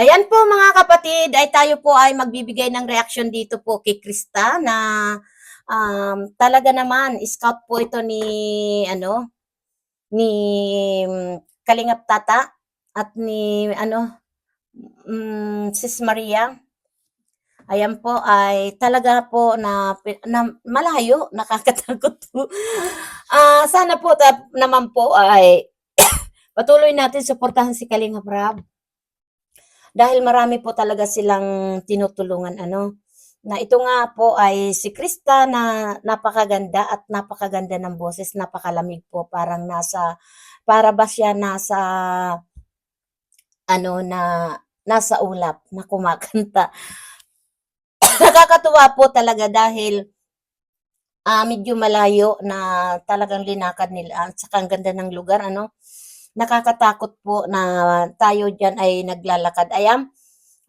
Ayan po mga kapatid, ay tayo po ay magbibigay ng reaction dito po kay Krista na um, talaga naman scout po ito ni ano ni mm, Kalingap Tata at ni ano mm, Sis Maria. Ayan po ay talaga po na, na malayo, nakakatakot po. Ah, sana po ta- naman po ay patuloy natin suportahan si Kalingap Rab dahil marami po talaga silang tinutulungan ano. Na ito nga po ay si Krista na napakaganda at napakaganda ng boses, napakalamig po, parang nasa para ba siya nasa ano na nasa ulap na kumakanta. Nakakatuwa po talaga dahil ah medyo malayo na talagang linakad nila. At saka ang ganda ng lugar ano nakakatakot po na tayo diyan ay naglalakad. Ayan,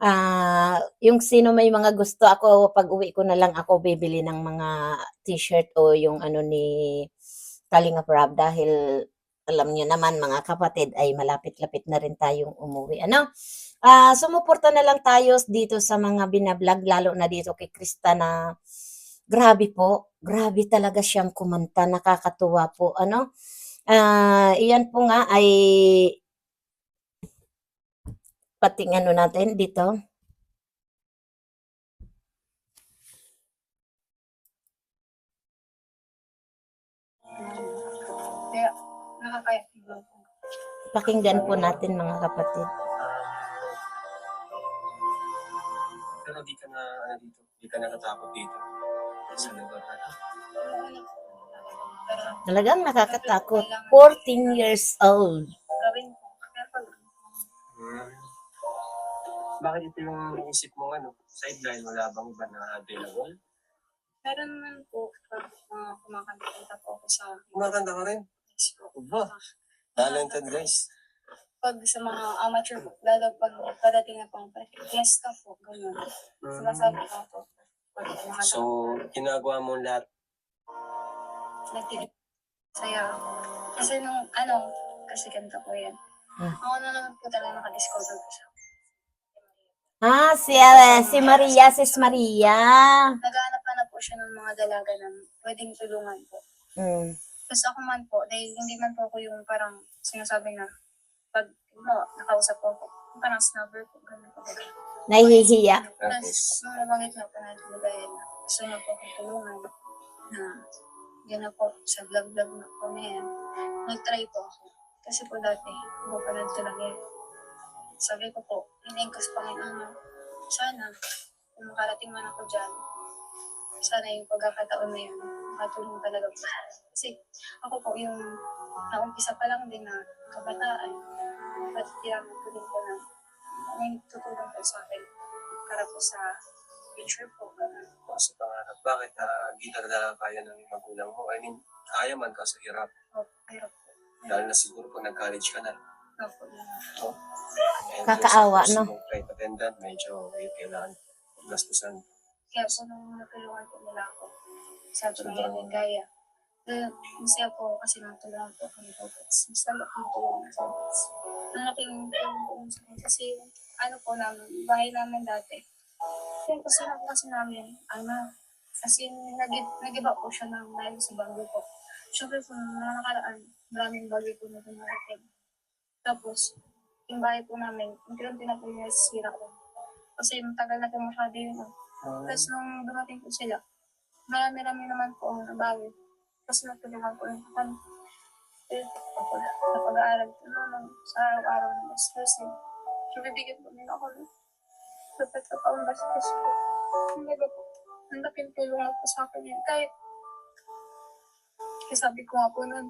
ah, yung sino may mga gusto ako pag uwi ko na lang ako bibili ng mga t-shirt o yung ano ni Kalinga Prab dahil alam niyo naman mga kapatid ay malapit-lapit na rin tayong umuwi. Ano? Ah, sumuporta na lang tayo dito sa mga binablog lalo na dito kay Krista na grabe po, grabe talaga siyang kumanta, nakakatuwa po, ano? Ah, iyan po nga ay pating ano natin dito. Pakinggan po natin mga kapatid. Pero di ka na, ano dito, di ka natatakot dito. Sa lugar na Talagang nakakatakot. 14 years old. Hmm. Bakit ito yung inisip mo ano, sideline, wala bang iba na available? meron naman po pag uh, kumakanta po ako sa Kumakanta ka rin. next po. Uba, talented guys. Pag sa mga amateur po, lalo pag padating na pang fiesta po, ganun. Sinasabi ko po. So, ginagawa mo lahat. Nagtilig. Saya ako. Kasi nung, ano, kasi kanta ko yan. Hmm. Ako na naman po talaga nakadiscover ko siya. Ah, si, ah, si Maria, sis Maria. Naghahanap na po siya ng mga dalaga na pwedeng tulungan po. Mm. Tapos ako man po, dahil hindi man po ako yung parang sinasabi na pag no, nakausap po ako, parang snubber po, ganun po. Nahihiya. Tapos, nung nabanggit na po na gusto niya po akong tulungan na yun na po, sa vlog-vlog na po na yan, nag-try po ako. Kasi po dati, ko lang yan. Sabi ko po, hinayin ko sa Panginoon na sana, kung makarating man ako dyan, sana yung pagkakataon na yun, makatulong talaga po. Kasi ako po yung naumpisa pa lang din na kabataan, at tinaman ko din po na may tutulong po sa akin para po sa po. ganun. Sa pangarap, bakit uh, di talaga kaya ng magulang mo? I mean, kaya man kaso hirap. Opo, hirap po. Lalo na siguro kung nag-college ka na. Opo. And Kakaawa, yung sa- no? yung flight attendant, medyo may kailangan gastusan. Kaya po nung natulungan po nila ako, sabi ko yun, gaya. Eh, masaya po ako kasi natulungan po ako ni Roberts. Mas lalo akong tulungan Roberts. Ang laking tulong po sa akin kasi yung ano po namin, bahay namin dati. Kaya kasi na kasi namin, ano, kasi nag- nag-iba po siya ng dahil sa bagyo po. Siyempre po, nung mga nakaraan, maraming bagyo po na dumarating. Tapos, yung bahay po namin, unti-unti na po yung nasisira ko. Kasi matagal na po masyado yun. ah. Tapos nung dumating po sila, marami-rami naman po ang nabawi. Tapos natulungan po yung kami. Eh, ako na, napag-aaral ko naman sa araw-araw ng stress eh. So, bibigyan po nila ako ng dapat ka pa ang. Ang laking tulong na po sa akin yun. Kahit, kasi sabi ko nga po nun,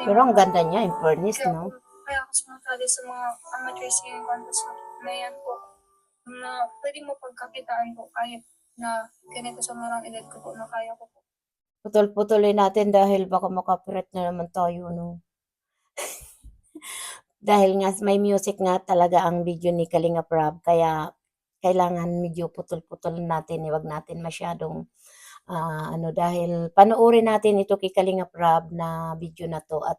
Pero ang ganda niya, in fairness, kaya, no? kaya ako sumakali sa mga amateur singing contest na yan po, na pwede mo pagkakitaan po kahit na ganito sa marang edad ko po na kaya ko po. Putol-putuloy natin dahil baka makapirat na naman tayo, no? dahil nga may music nga talaga ang video ni Kalinga Prab, kaya kailangan medyo putol-putol natin, iwag natin masyadong ah, ano dahil panoorin natin ito kay Kalinga Prab na video na to at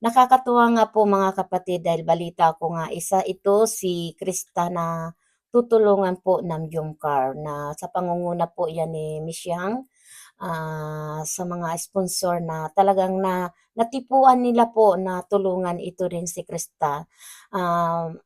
nakakatuwa nga po mga kapatid dahil balita ko nga isa ito si Krista na tutulungan po ng Jumcar na sa pangunguna po yan ni Miss Yang ah, sa mga sponsor na talagang na natipuan nila po na tulungan ito rin si Krista. Um,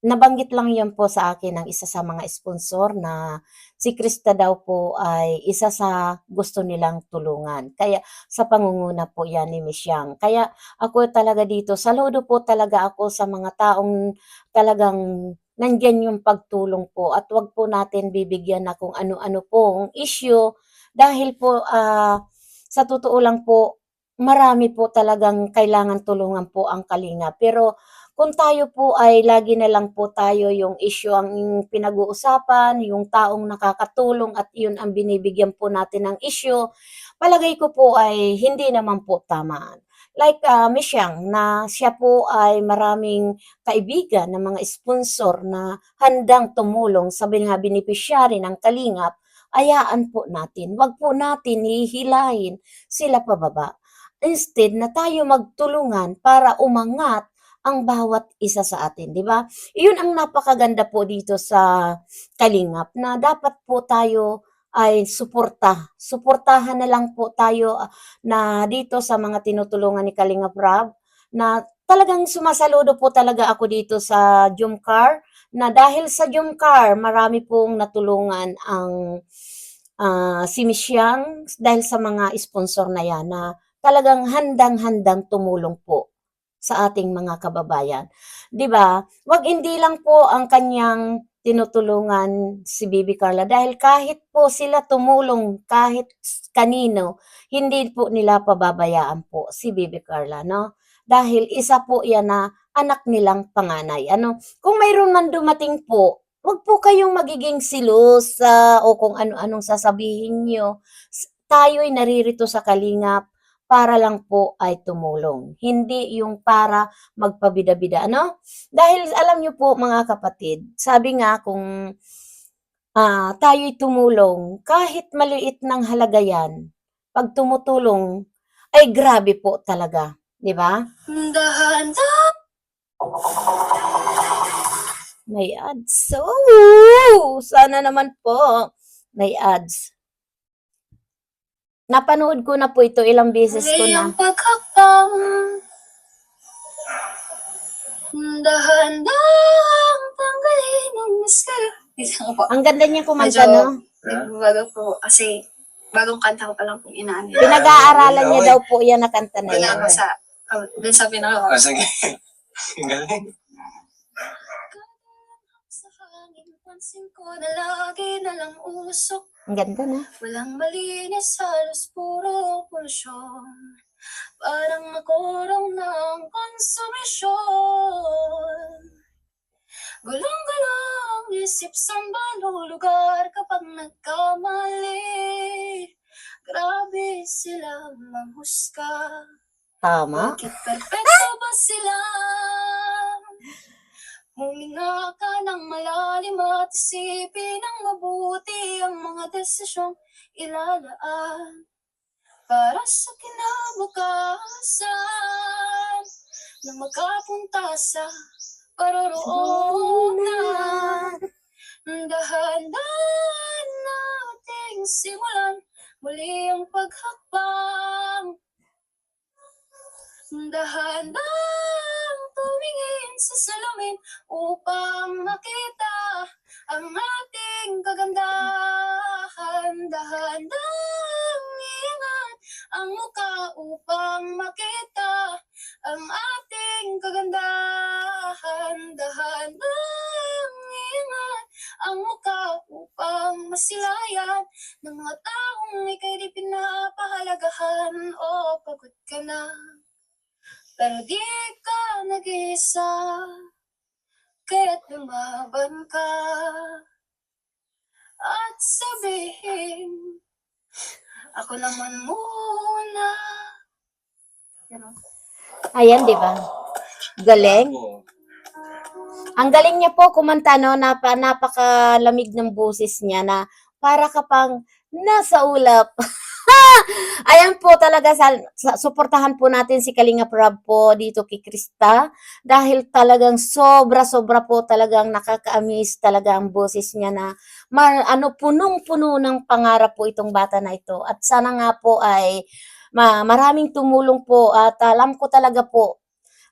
nabanggit lang yan po sa akin ng isa sa mga sponsor na si Krista daw po ay isa sa gusto nilang tulungan. Kaya sa pangunguna po yan ni Miss Yang. Kaya ako talaga dito, saludo po talaga ako sa mga taong talagang nandyan yung pagtulong po at wag po natin bibigyan na kung ano-ano pong issue dahil po ah, sa totoo lang po marami po talagang kailangan tulungan po ang kalinga. Pero kung tayo po ay lagi na lang po tayo yung issue ang pinag-uusapan, yung taong nakakatulong at yun ang binibigyan po natin ng issue, palagay ko po ay hindi naman po tama. Like uh, Miss na siya po ay maraming kaibigan ng mga sponsor na handang tumulong sa mga beneficiary ng Kalingap, ayaan po natin. Wag po natin hihilahin sila pababa. Instead na tayo magtulungan para umangat ang bawat isa sa atin, di ba? Iyon ang napakaganda po dito sa Kalingap na dapat po tayo ay suporta. Suportahan na lang po tayo ah, na dito sa mga tinutulungan ni Kalingap Rab na talagang sumasaludo po talaga ako dito sa Jumcar na dahil sa Jumcar marami pong natulungan ang ah, si Yang dahil sa mga sponsor na yan na talagang handang-handang tumulong po sa ating mga kababayan. 'Di ba? Wag hindi lang po ang kanyang tinutulungan si Bibi Carla dahil kahit po sila tumulong kahit kanino, hindi po nila pababayaan po si Bibi Carla, no? Dahil isa po 'yan na anak nilang panganay. Ano? Kung mayroon man dumating po, wag po kayong magiging silosa o kung ano-anong sasabihin nyo. S- Tayo'y naririto sa Kalingap para lang po ay tumulong. Hindi yung para magpabida-bida, ano? Dahil alam niyo po mga kapatid, sabi nga kung ah, tayo'y tumulong, kahit maliit ng halaga yan, pag tumutulong, ay grabe po talaga. Di ba? May ads. So, sana naman po may ads. Napanood ko na po ito, ilang beses ko na. Ngayong paghapang Dahan-dahan Tanggalin ang maskara ko po Ang ganda niya kumanta, Medyo- no? Nagbabago po kasi Bagong kanta ko pa lang pong inaano Pinag-aaralan niya daw po yan na kanta na Wala yan. ako sa oh, Dun sa pinaka Ah, sige. Ang galing. Sa hangin Pansin ko na lagi na lang usok Ang ganda na. Walang malinis, halos puro polusyon. Parang nakurong ng konsumisyon. Gulong-gulong isip sa lugar kapag nagkamali. Grabe sila manghusga. Tama. Bakit perfecto ba sila? Huminga ka ng malalim at isipin ng mabuti ang mga desisyong ilalaan para sa kinabukasan na makapunta sa paroroonan. Dahan-dahan nating simulan muli ang paghakbang Dahan-dahan sa salamin upang makita ang ating kagandahan. Dahan-dahan ingat ang muka upang makita ang ating kagandahan. Dahan-dahan ingat ang muka upang masilayan ng mga taong ikay di pinapahalagahan. O pagod ka na. Pero di ka nag-isa, kaya't lumaban ka. At sabihin, ako naman muna. Ganun. Ayan, di ba? Galing. Ang galing niya po kumanta, no? Napa, napakalamig ng boses niya na para ka pang nasa ulap. Ayan po talaga, sa, sa- suportahan po natin si Kalinga Prab po dito kay Krista dahil talagang sobra-sobra po talagang nakaka-amaze talaga ang boses niya na ma, ano, punong-puno ng pangarap po itong bata na ito. At sana nga po ay ma, maraming tumulong po at alam ko talaga po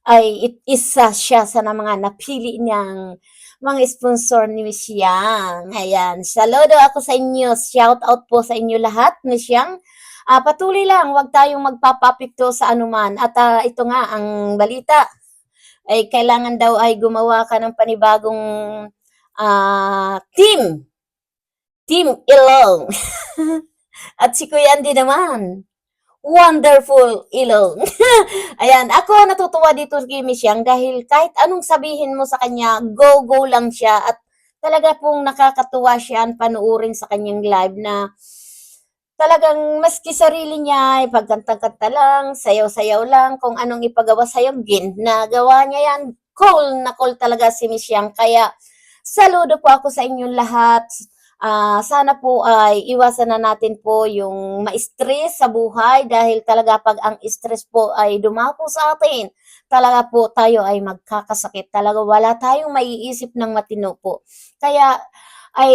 ay isa siya sa mga napili niyang mga sponsor ni Miss Yang. Ayan, saludo ako sa inyo. Shout out po sa inyo lahat, Miss Yang. Ah, patuloy lang, wag tayong magpapapikto sa anuman. At ah, ito nga, ang balita, ay kailangan daw ay gumawa ka ng panibagong ah, team. Team Ilong. At si Kuya Andy naman, wonderful Ilong. Ayan, ako natutuwa dito kay Miss Yang dahil kahit anong sabihin mo sa kanya, go, go lang siya. At talaga pong nakakatuwa siya ang panuorin sa kanyang live na talagang maski sarili niya, ipagkanta-kanta lang, sayaw-sayaw lang, kung anong ipagawa sa'yo, ginagawa niya yan. Cool na cool talaga si Miss Yang. Kaya, saludo po ako sa inyong lahat. Ah, sana po ay iwasan na natin po yung ma-stress sa buhay dahil talaga pag ang stress po ay dumako sa atin, talaga po tayo ay magkakasakit. Talaga wala tayong maiisip ng matino po. Kaya ay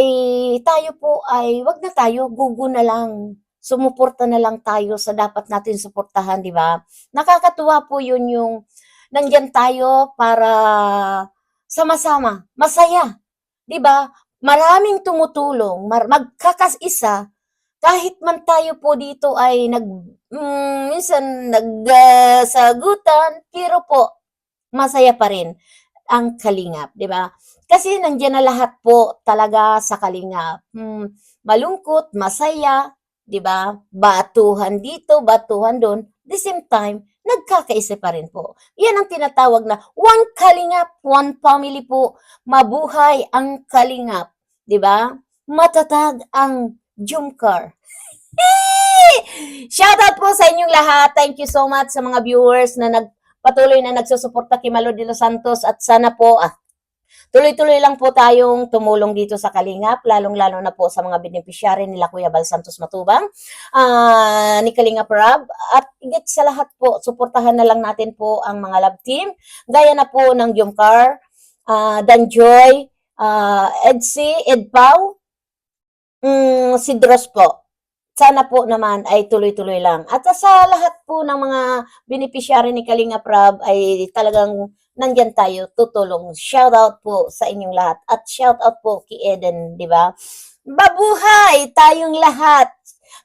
tayo po ay wag na tayo, gugu na lang. Sumuporta na lang tayo sa dapat natin suportahan, di ba? Nakakatuwa po yun yung nandyan tayo para sama-sama, masaya. Di ba? Maraming tumutulong, mar- magkakasisa, kahit man tayo po dito ay nag, mm, minsan nagsagutan, pero po, masaya pa rin ang kalingap, di ba? Kasi nandiyan na lahat po talaga sa kalingap. Hmm, malungkot, masaya, 'di ba? Batuhan dito, batuhan doon. The same time, nagkakaisa pa rin po. Yan ang tinatawag na one kalingap, one family po. Mabuhay ang kalingap, 'di ba? Matatag ang Jumcar. Shoutout po sa inyong lahat. Thank you so much sa mga viewers na nag patuloy na nagsusuporta kay Malo de los Santos at sana po ah, tuloy-tuloy lang po tayong tumulong dito sa Kalingap, lalong-lalo na po sa mga beneficiary nila Kuya Bal Santos Matubang, ah, ni Kalingap Rab, at higit sa lahat po, suportahan na lang natin po ang mga love team, gaya na po ng Jumcar, ah, Danjoy, uh, Edsi, Edpau, mm, si Dross po. Sana po naman ay tuloy-tuloy lang. At sa lahat po ng mga beneficiary ni Kalinga Prab ay talagang nandyan tayo tutulong. Shout out po sa inyong lahat. At shout out po kay Eden, di ba? Babuhay tayong lahat.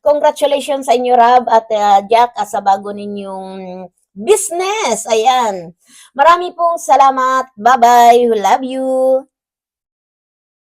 Congratulations sa inyo, Rab at uh, Jack, ah, sa bago ninyong business. Ayan. Marami pong salamat. Bye-bye. Love you.